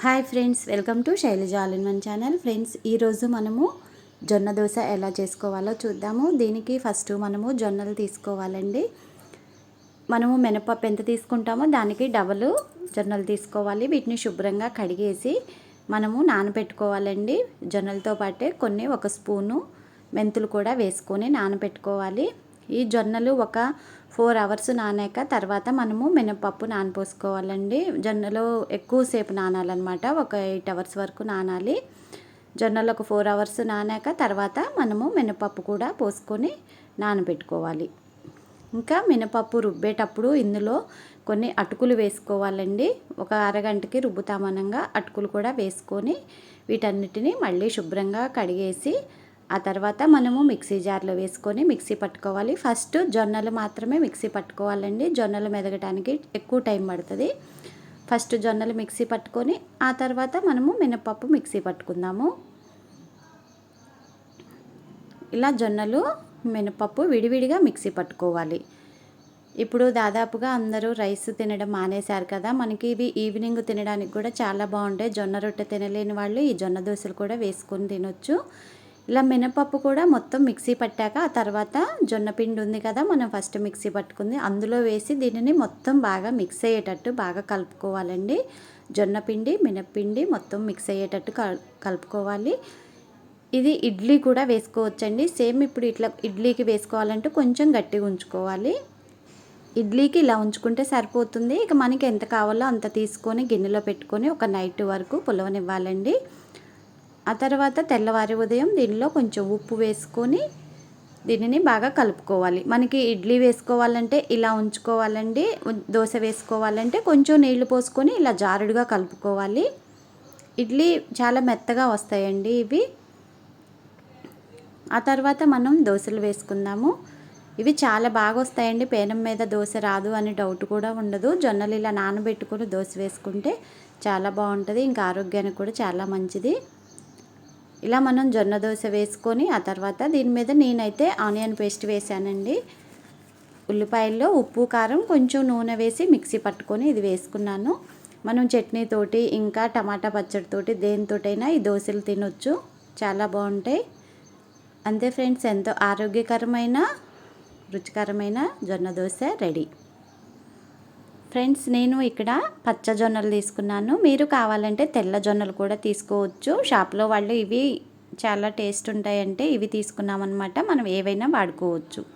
Hi friends welcome to Shailaja all in one channel. Friends ఈరోజు మనము జొన్న దోశ ఎలా చేసుకోవాలో చూద్దాము. దీనికి ఫస్ట్ మనము జొన్నలు తీసుకోవాలండి. మనము మినపప్పు ఎంత తీసుకుంటామో దానికి డబల్ జొన్నలు తీసుకోవాలి. వీటిని శుభ్రంగా కడిగేసి మనము నానబెట్టుకోవాలండి. జొన్నలతో పాటే కొన్ని ఒక స్పూను మెంతులు కూడా వేసుకొని నానబెట్టుకోవాలి. ఈ జొన్నలు ఒక ఫోర్ అవర్స్ నానాక తర్వాత మనము మినపప్పు నానపోసుకోవాలండి జొన్నలు ఎక్కువసేపు నానాలన్నమాట. ఒక ఎయిట్ అవర్స్ వరకు నానాలి. జొన్నలు ఒక ఫోర్ అవర్స్ నానాక తర్వాత మనము మినపప్పు కూడా పోసుకొని నానబెట్టుకోవాలి. ఇంకా మినపప్పు రుబ్బేటప్పుడు ఇందులో కొన్ని అటుకులు వేసుకోవాలండి. ఒక అరగంటకి రుబ్బుతామనంగా అటుకులు కూడా వేసుకొని వీటన్నిటిని మళ్ళీ శుభ్రంగా కడిగేసి ఆ తర్వాత మనము మిక్సీ జార్లో వేసుకొని మిక్సీ పట్టుకోవాలి. ఫస్ట్ జొన్నలు మాత్రమే మిక్సీ పట్టుకోవాలండి. జొన్నలు మెదగటానికి ఎక్కువ టైం పడుతుంది. ఫస్ట్ జొన్నలు మిక్సీ పట్టుకొని ఆ తర్వాత మనము మినపప్పు మిక్సీ పట్టుకుందాము. ఇలా జొన్నలు మినపప్పు విడివిడిగా మిక్సీ పట్టుకోవాలి. ఇప్పుడు దాదాపుగా అందరూ రైస్ తినడం మానేశారు కదా. మనకి ఇవి ఈవినింగ్ తినడానికి కూడా చాలా బాగుంటాయి. జొన్న రొట్టె తినలేని వాళ్ళు ఈ జొన్న దోశలు కూడా వేసుకొని తినొచ్చు. ఇలా మినపప్పు కూడా మొత్తం మిక్సీ పట్టాక ఆ తర్వాత జొన్న పిండి ఉంది కదా మనం ఫస్ట్ మిక్సీ పట్టుకుంది. అందులో వేసి దీనిని మొత్తం బాగా మిక్స్ అయ్యేటట్టు బాగా కలుపుకోవాలండి. జొన్న పిండి మినపిండి మొత్తం మిక్స్ అయ్యేటట్టు కలుపుకోవాలి. ఇది ఇడ్లీ కూడా వేసుకోవచ్చండి. సేమ్ ఇప్పుడు ఇట్లా ఇడ్లీకి వేసుకోవాలంటే కొంచెం గట్టిగా ఉంచుకోవాలి. ఇడ్లీకి ఇలా ఉంచుకుంటే సరిపోతుంది. ఇక మనకి ఎంత కావాలో అంత తీసుకొని గిన్నెలో పెట్టుకొని ఒక నైట్ వరకు పులవనివ్వాలండి. ఆ తర్వాత తెల్లవారి ఉదయం దీనిలో కొంచెం ఉప్పు వేసుకొని దీనిని బాగా కలుపుకోవాలి. మనకి ఇడ్లీ వేసుకోవాలంటే ఇలా ఉంచుకోవాలండి దోశ వేసుకోవాలంటే కొంచెం నీళ్ళు పోసుకొని ఇలా జారుడుగా కలుపుకోవాలి. ఇడ్లీ చాలా మెత్తగా వస్తాయండి ఇవి. ఆ తర్వాత మనం దోశలు వేసుకుందాము. ఇవి చాలా బాగా వస్తాయండి. పేనం మీద దోశ రాదు అని డౌట్ కూడా ఉండదు. జొన్నలు ఇలా నానబెట్టుకొని దోశ వేసుకుంటే చాలా బాగుంటుంది. ఇంకా ఆరోగ్యానికి కూడా చాలా మంచిది. ఇలా మనం జొన్న దోశ వేసుకొని ఆ తర్వాత దీని మీద నేనైతే ఆనియన్ పేస్ట్ వేసానండి. ఉల్లిపాయల్లో ఉప్పు కారం కొంచెం నూనె వేసి మిక్సీ పట్టుకొని ఇది వేసుకున్నాను. మనం చట్నీతోటి ఇంకా టమాటా పచ్చడితోటి దేనితోటైనా ఈ దోశలు తినొచ్చు. చాలా బాగుంటాయి. అంతే ఫ్రెండ్స్ ఎంతో ఆరోగ్యకరమైన రుచికరమైన జొన్న దోశ రెడీ. ఫ్రెండ్స్ నేను ఇక్కడ పచ్చ జొన్నలు తీసుకున్నాను. మీరు కావాలంటే తెల్ల జొన్నలు కూడా తీసుకోవచ్చు. షాప్లో వాళ్ళు ఇవి చాలా టేస్ట్ ఉంటాయంటే ఇవి తీసుకున్నామన్నమాట. మనం ఏవైనా వాడుకోవచ్చు.